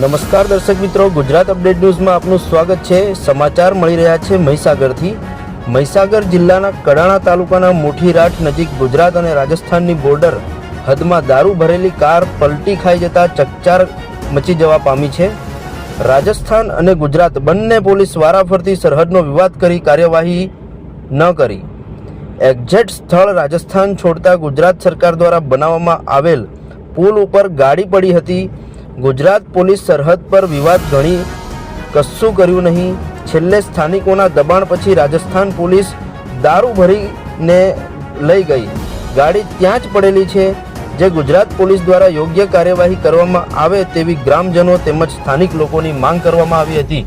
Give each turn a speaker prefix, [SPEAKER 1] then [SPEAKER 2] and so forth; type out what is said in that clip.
[SPEAKER 1] નમસ્કાર દર્શક મિત્રો, ગુજરાત અપડેટ ન્યૂઝમાં આપનું સ્વાગત છે. સમાચાર મળી રહ્યા છે મહીસાગરથી. મહીસાગર જિલ્લાના કડાણા તાલુકાના મોઠીરાઠ નજીક ગુજરાત અને રાજસ્થાનની બોર્ડર હદમાં દારૂ ભરેલી કાર પલટી ખાઈ જતા ચકચાર મચી જવા પામી છે. રાજસ્થાન અને ગુજરાત બંને પોલીસ વારાફરતી સરહદનો વિવાદ કરી કાર્યવાહી ન કરી. એક્ઝેક્ટ સ્થળ રાજસ્થાન છોડતા ગુજરાત સરકાર દ્વારા બનાવવામાં આવેલ પુલ ઉપર ગાડી પડી હતી. ગુજરાત પોલીસ સરહદ પર વિવાદ ગણી કશું કર્યું નહીં. છેલ્લે સ્થાનિકોના દબાણ પછી રાજસ્થાન પોલીસ દારૂ ભરીને લઈ ગઈ. ગાડી ત્યાં જ પડેલી છે, જે ગુજરાત પોલીસ દ્વારા યોગ્ય કાર્યવાહી કરવામાં આવે તેવી ગ્રામજનો તેમજ સ્થાનિક લોકોની માંગ કરવામાં આવી હતી.